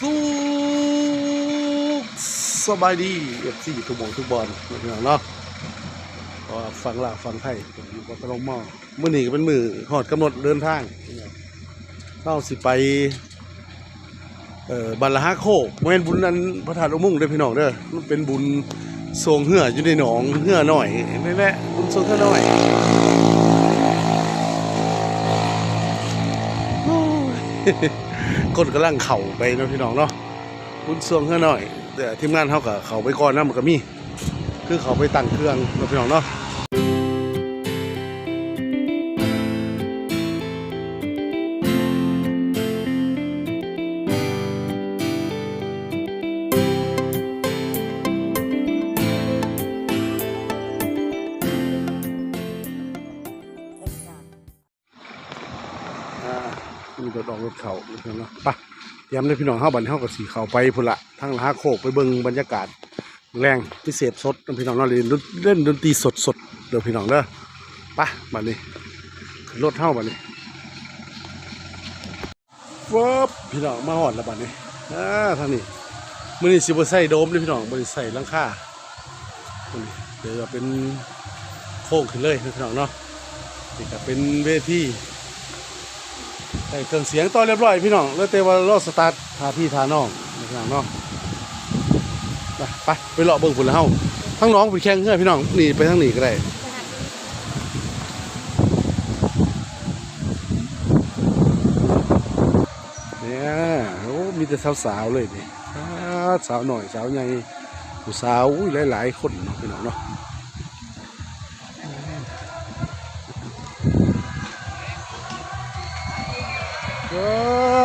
สุขสบายดีเอฟซีทุกหมองทุกบอลน้องเนาะฟังลาวฟังไทยผมอยู่กับตะลงหม้อมื้อนี้ก็เป็นมือหอดกำหนดเดินทางเข้าสิไปเอ่อบัลละฮะโคกบ่แม่นบุญนั้นพระธาตุอมุ่งเด้พี่น้องเด้อมันเป็นบุญทรงเหื่ออยู่ในหนองเหื่อหน่อยนี่แหละบุญทรงเหื่อหน่อยโอ้ย คนกำลังเข่าไปนะพี่น้องเนาะคุณส่วงเหือหน่อยแต่ทีมงานเฮาก็เขาไปก่อนนะมันก็มี คือเขาไปตั้งเครื่องนะพี่น้องเนาะ มีรถออกรถเขาเนาะเนาะไปเตรียมเลยพี่น้องเฮาบันเฮาก็สิเข้าไปพุ่นละทางละหาโคกไปเบิงบรรยากาศ แรงพิเศษสดพี่น้องเนาะเล่นเล่นดนตรีสดสดเด้อพี่น้องเด้อไปบัดนี้ขึ้นรถเฮาบัดนี้วับพี่น้องมาฮอดล้วบัดนี้อ่าทางนี้มื้อนี้สิบใส่โดมเด้อพี่น้องบ่ได้ใส่ลังค่ามื้อนี้เดี๋ยวเป็นโค้งขึ้นเลยพี่น้องเนาะนี่ก็เป็นเวที ใส่เครื่องเสียงต่อเรียบร้อยพี่น้องแล้วแต่ว่ารอสตาร์ททาพี่ทาน้องนะครับน้องไปไปไปเลาะเบิ่งผุนแล้วเฮาทั้งน้องไปแข่งเพื่อพี่น้องหนีไปทางหนีก็ได้เนี่ยโอ้มีแต่สาวๆเลยนี่สาวหน่อยสาวใหญ่ผู้สาวอุ้ยหลายๆคนเนาะพี่น้องเนาะ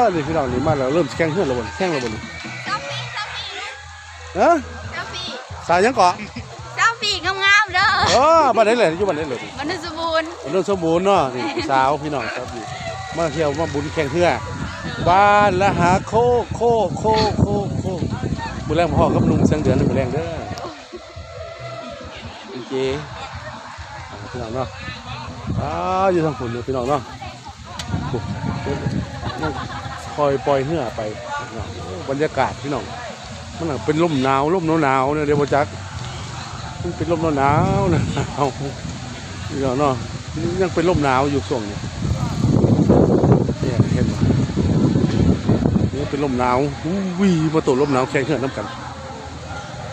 อนี่พี่น้องนี่มาแล้วเริ่มแข่งเพื่อนแล้วบนแข่งแล้วบนเจ้าปีเจ้าปีลูกเอ้อเจ้าปีสายยังเกาะเจ้าปีงามๆเด้อเออบ้านไหนเลยอยู่บ้านไหนเลยมันสมบูรณ์บ้านโนนสมบูรณ์เนาะนี่สาวพี่น้องครับนี่มาเที่ยวมาบุญแข่งเพื่อบ้านละหาโคกโคกโคกโคกโคกมือแรงพ่อกับลุงเสียงเดือนมือแรงเด้อจริงๆพี่น้องเนาะอ้าวอยู่ทางฝุ่นเลยพี่น้องเนาะโอ้ ยังคอยปล่อยเหือไปบรรยากาศพี่น้องมันน่ะเป็นลมหนาวลมหนาวหนาวเนี่ยเดี๋ยวจักมันเป็นลมหนาวหนาวนี่เนาะเนาะยังเป็นลมหนาวอยู่ช่วงนี้เนี่ยเห็นไหมนี่เป็นลมหนาวอู้วีมาตกลมหนาวแข่งเหือนน้ำกัน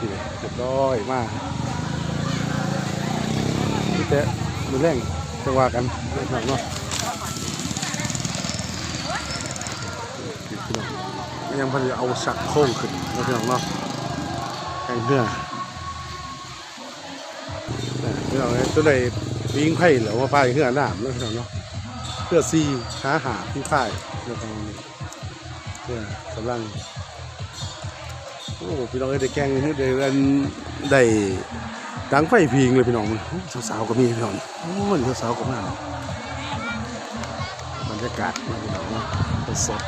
นี่เรียบร้อยมากนี่แต่มือแรงจะว่ากันเนาะเนาะ พี่น้องยังพอดีเอาสักโค้งขึ้นแล้วพี่น้องเนาะแข่งเพื่อเนี่ยพี่น้องตัวใดวิ่งไผ่หรือว่าพายเพื่อหนามแล้วพี่น้องเนาะเพื่อซีหาหาที่พายเพื่อตรงเพื่อกำลังโอ้พี่น้องเอ้ได้แกงนี่ได้เล่นได้ดังไฟพิงเลยพี่น้องสาวๆก็มีพี่น้องโอ้มันสาวๆก็มาบรรยากาศนะพี่น้องสด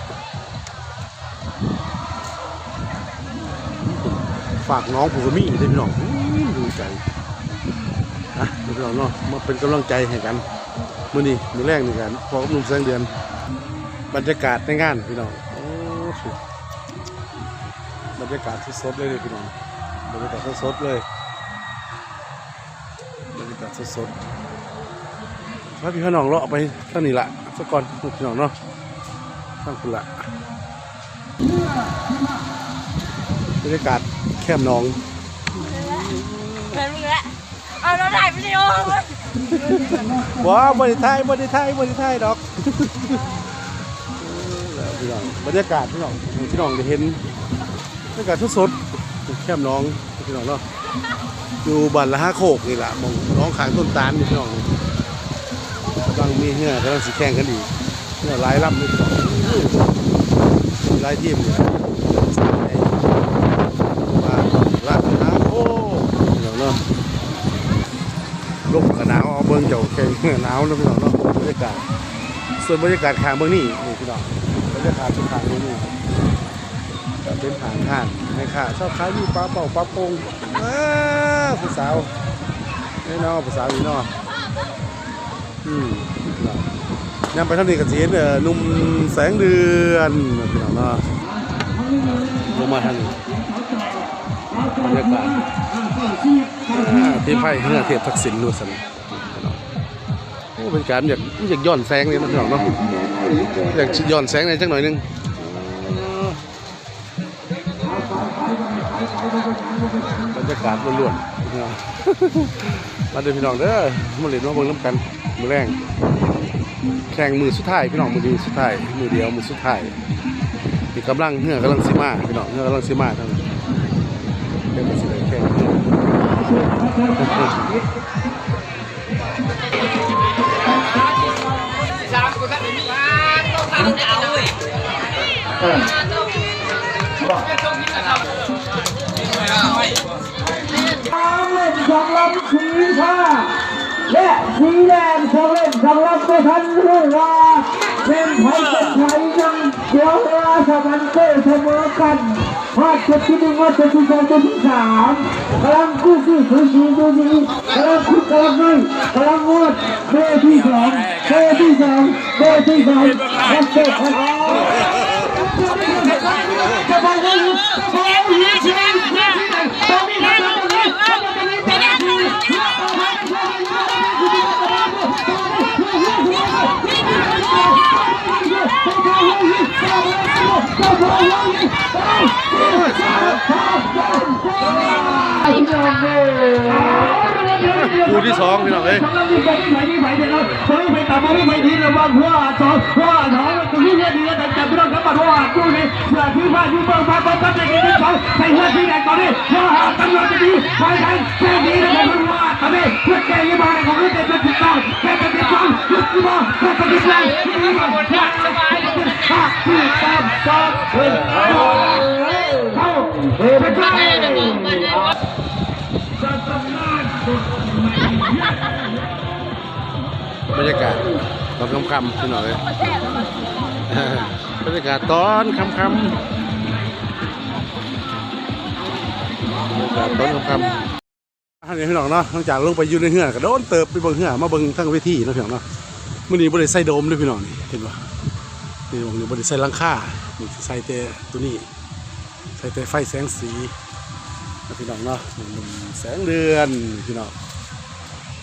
ฝากน้องผมก็มีเลยพี่น้องดูใจนะพี่น้องเนาะมาเป็นกำลังใจให้กันมื่อนี้มือแรกนี่กันพอกับหนุ่มแสงเดือน บรรยากาศในงานพี่น้องโอ้สุดบรรยากาศสดๆเลยเลยพี่น้องบรรยากาศสดๆเลยบรรยากาศสดๆพาพี่พี่น้องเลาะไปท่างนี้ละสักก่อนพี่น้องเนาะตั้งคุณละบรรยากาศ แคบหน้องเห็นมึงแล้วเอาเราถ่ายวิดีโอว้าวบริไทยบริไทยบริไทยดอกเออพี่น้องบรรยากาศพี่น้องพี่น้องได้เห็นบรรยากาศสดๆแคมน้องพี่น้องเนาะอยู่บ้านละห้าโคกนี่แหละมองน้องขายต้นตาลนี่พี่น้องกำลังมีเหื่อกำลังสีแข่งกันดีเนี่ยหลายลำนี่พี่น้องหลายทีมเนี่ยบ้านละห้า โคกพี่น้องเนาะลมกับหนาวเอาเบิ้งเจ้าแข่งหนาวแล้วพี่น้องเนาะบรรยากาศส่วนบรรยากาศขางเบิ้งนี่นี่พี่น้องบรรยากาศเป็นทางนี้นี่ก็เป็นทางห้านให้ค่ะชอบขายอยู่ปลาเป่าปลาโป่งอ้าผู้สาวนี่เนาะผู้สาวนี่เนาะอืมพี่น้องยังไปทางนี้กับเสียนเอ่อนุ่มแสงเดือนพี่น้องเนาะลงมาทางนี้ บรรยากาศที่ไพ่เฮือเทพทักษิณนูสันโอ้เป็นการอยากอยากย้อนแสงเลยนะพี่น้องเนาะอยากย้อนแสงในอยจักหน่อยนึงบรรยากาศล้วนๆมาเด้อพี่น้องเด้อมาเล่นมาเบิ่งน้ำกันมือแรงแข่งมือสุดท้ายพี่น้องมือเดียวสุดท้ายมือเดียวมือสุดท้ายนี่กำลังเหือกำลังสิมาพี่น้องเหือกำลังสิมาทั้งนั้น สิได้แข่งน้ำเล่นสองลำสีฟ้าและสีแดงสองเล่นสองลำก็ทันรู้ว่าเป็นไทยเป็นไทยยังเดี๋ยวเวลาสมันเตเสมอกัน พอดจุดที่หนึ่งว่าจุดที่สองจุดที่สามกำลังกู้ขี้คุยชีดูดีกำลังคุยกำลังไม่กำลังงวดเบอร์ที่สองเบอร์ที่สองเบอร์ที่สองและเบอร์ที่สองจะไปไหนจะไปไหนคู่ที่สองพี่น้องเอ้ยสำหรับที่ไปที่ไหนที่ไหนเนี่ยเราไปไปตามมาที่ไปที่ระวังหัวสองหัวสองตรงนี้เนี่ยดีแต่จับไม่ต้องรับบัตรหัวตู้นี่เอที่บ้านที่เมืองมาปั๊บปั๊บในที่สองใส่หัวที่แดงตอนนี้หัวตำระดีไปทางแค่นี้นะครับหัวตอนนี้เพาน ของเรื่องเป็นติดต้องแค่เอ้ย บรรยากาศตอนค่ำๆพี่น้องเอ้ยบรรยากาศตอนค่ำๆบรรยากาศตอนค่ำๆท่านนี้พี่น้องเนาะหลังจากลงไปอยู่ในเหือกก็โดนเติบไปเบิ่งเหือมาเบิ่งทั้งเวทีนะพี่น้องเนาะมื้อนี้บ่ได้ใส่โดมด้วยพี่น้องนี่เห็นบ่นี่มองนี่บ่ได้ใส่หลังค่านี่ใส่แต่ตัวนี้ใส่แต่ไฟแสงสีนะพี่น้องเนาะแสงเดือนพี่น้อง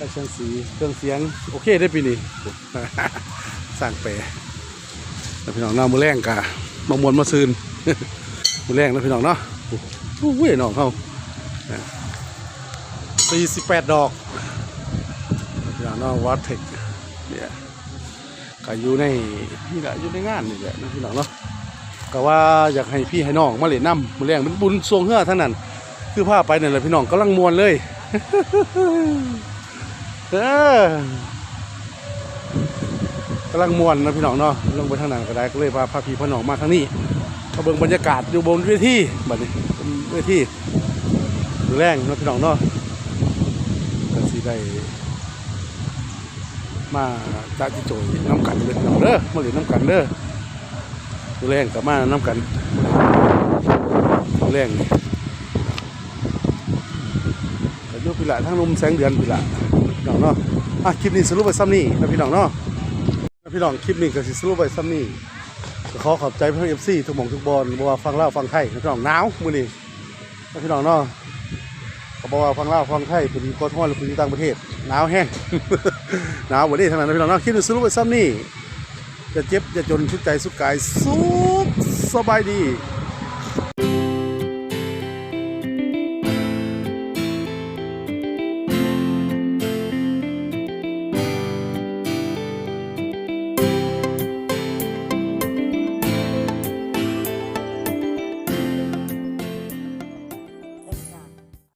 ไฟแสงสีเครื่องเสียง โอเคได้อปีนี้ สร้างแปรนะพี่น้องเนาะมือแรงกะมามวนมาซืนมือแรงนะพี่น้องเนาะโอ้โหเว้ยน้องเขาสี่สิบแปดดอกพี่น้องเนาะวัดเทคเนี่ยก็อยู่ในนี่แหละอยู่ในงานนี่แหละนะพี่น้องเนาะก็ว่าอยากให้พี่ให้น้องมาเล่นน้ำมือแรงเป็นบุญทรงเฮือเท่านั้น คือพาไปนั่นแหละพี่น้องกำลังมวนเลย เออกำลังมวนนะพี่น้องเนาะลงไปทางนั้นก็ได้ก็เลยพาพาพี่พ่อน้องมาทางนี้มาเบิ่งบรรยากาศอยู่บนเวทีบัดนี้บนเวทีมือแรงนะพี่น้องเนาะก็สิได้มาจากที่โจยน้ำกันเลยน้องเด้อมาเล่นน้ำกันเด้อมือแรงกับมาน้ำกันมือแรงนี่ก็อยุพิละทั้งลมแสงเดือนพิละ น้องเนาะอะคลิปนี้สรุปไปซ้ำนี่นะพี่น้องเนาะนะพี่น้องคลิปนี้ก็สิสรุปไปซ้ำนี่ขอขอบใจพี่อนเอฟซีทุกหม่องทุกบอลบอกว่าฟังเล่าฟังไทยนะพี่น้องหนาวมื้อนี้นะพี่น้องเนาะบอกว่าฟังเล่าฟังไทยเป็นกทมหรือเป็นต่างประเทศหนาวแห้ง หนาวบ่ได้ทั้งนั้นนะพี่น้องเนาะคลิปนี้สรุปไปซ้ำนี่จะเจ็บจะจนชุดใจสุขกายสุขสบายดี